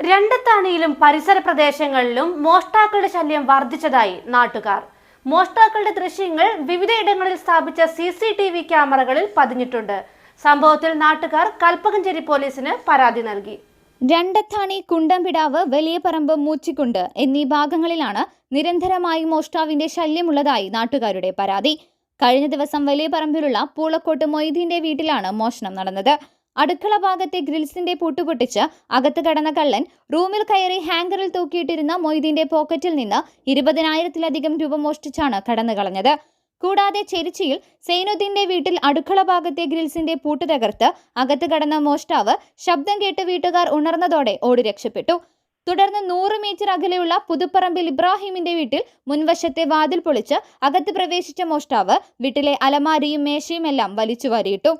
രണ്ടത്താണിയിലും പരിസര പ്രദേശങ്ങളിലും മോഷ്ടാക്കളുടെ ശല്യം വർദ്ധിച്ചതായി നാട്ടുകാർ. മോഷ്ടാക്കളുടെ ദൃശ്യങ്ങൾ വിവിധയിടങ്ങളിൽ സ്ഥാപിച്ച സി സി ടി വി ക്യാമറകളിൽ പതിഞ്ഞിട്ടുണ്ട്. സംഭവത്തിൽ നാട്ടുകാർ കൽപ്പകഞ്ചേരി പോലീസിന് പരാതി നൽകി. രണ്ടത്താണി കുണ്ടമ്പിടാവ് വലിയ പറമ്പ് മൂച്ചിക്കുണ്ട് എന്നീ ഭാഗങ്ങളിലാണ് നിരന്തരമായി മോഷ്ടാവിന്റെ ശല്യമുള്ളതായി നാട്ടുകാരുടെ പരാതി. കഴിഞ്ഞ ദിവസം വലിയ പറമ്പിലുള്ള പൂളക്കോട്ട് മൊയ്തീന്റെ വീട്ടിലാണ് മോഷണം നടന്നത്. അടുക്കള ഭാഗത്തെ ഗ്രിൽസിന്റെ പൂട്ടുപൊട്ടിച്ച് അകത്ത് കടന്ന കള്ളൻ റൂമിൽ കയറി ഹാങ്കറിൽ തൂക്കിയിട്ടിരുന്ന മൊയ്തീന്റെ പോക്കറ്റിൽ നിന്ന് ഇരുപതിനായിരത്തിലധികം രൂപ മോഷ്ടിച്ചാണ് കടന്നു കളഞ്ഞത്. കൂടാതെ ചെരിച്ചിയിൽ സൈനുദ്ദീന്റെ വീട്ടിൽ അടുക്കള ഭാഗത്തെ ഗ്രിൽസിന്റെ പൂട്ട് തകർത്ത് അകത്ത് കടന്ന മോഷ്ടാവ് ശബ്ദം കേട്ട് വീട്ടുകാർ ഉണർന്നതോടെ ഓടി രക്ഷപ്പെട്ടു. തുടർന്ന് നൂറ് മീറ്റർ അകലെയുള്ള പുതുപ്പറമ്പിൽ ഇബ്രാഹിമിന്റെ വീട്ടിൽ മുൻവശത്തെ വാതിൽ പൊളിച്ച് അകത്ത് പ്രവേശിച്ച മോഷ്ടാവ് വീട്ടിലെ അലമാരിയും മേശയും എല്ലാം വലിച്ചു വാരിയിട്ടു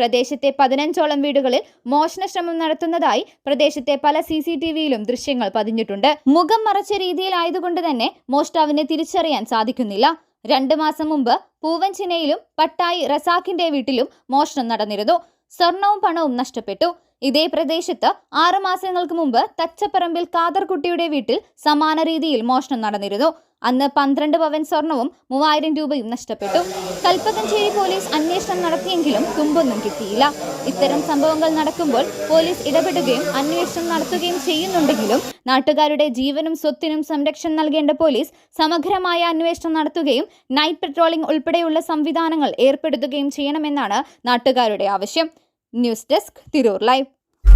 പ്രദേശത്തെ പതിനഞ്ചോളം വീടുകളിൽ മോഷണ ശ്രമം നടത്തുന്നതായി പ്രദേശത്തെ പല സി സി ടി വിയിലും ദൃശ്യങ്ങൾ പതിഞ്ഞിട്ടുണ്ട്. മുഖം മറച്ച രീതിയിലായതുകൊണ്ട് തന്നെ മോഷ്ടാവിനെ തിരിച്ചറിയാൻ സാധിക്കുന്നില്ല. രണ്ട് മാസം മുമ്പ് പൂവൻചിനയിലും പട്ടായി റസാഖിന്റെ വീട്ടിലും മോഷണം നടന്നിരുന്നു. സ്വർണവും പണവും നഷ്ടപ്പെട്ടു. ഇതേ പ്രദേശത്ത് ആറു മാസങ്ങൾക്ക് മുമ്പ് തച്ചപ്പറമ്പിൽ കാതർകുട്ടിയുടെ വീട്ടിൽ സമാന രീതിയിൽ മോഷണം നടന്നിരുന്നു. അന്ന് പന്ത്രണ്ട് പവൻ സ്വർണവും മൂവായിരം രൂപയും നഷ്ടപ്പെട്ടു. കൽപ്പകഞ്ചേരി പോലീസ് അന്വേഷണം നടത്തിയെങ്കിലും തുമ്പൊന്നും കിട്ടിയില്ല. ഇത്തരം സംഭവങ്ങൾ നടക്കുമ്പോൾ പോലീസ് ഇടപെടുകയും അന്വേഷണം നടത്തുകയും ചെയ്യുന്നുണ്ടെങ്കിലും നാട്ടുകാരുടെ ജീവനും സ്വത്തിനും സംരക്ഷണം നൽകേണ്ട പോലീസ് സമഗ്രമായ അന്വേഷണം നടത്തുകയും നൈറ്റ് പെട്രോളിംഗ് ഉൾപ്പെടെയുള്ള സംവിധാനങ്ങൾ ഏർപ്പെടുത്തുകയും ചെയ്യണമെന്നാണ് നാട്ടുകാരുടെ ആവശ്യം. News desk Tirur live.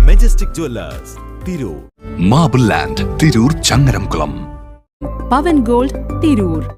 Majestic jewellers Tirur. Marble land Tirur Changaramkulam. Pavan gold Tirur.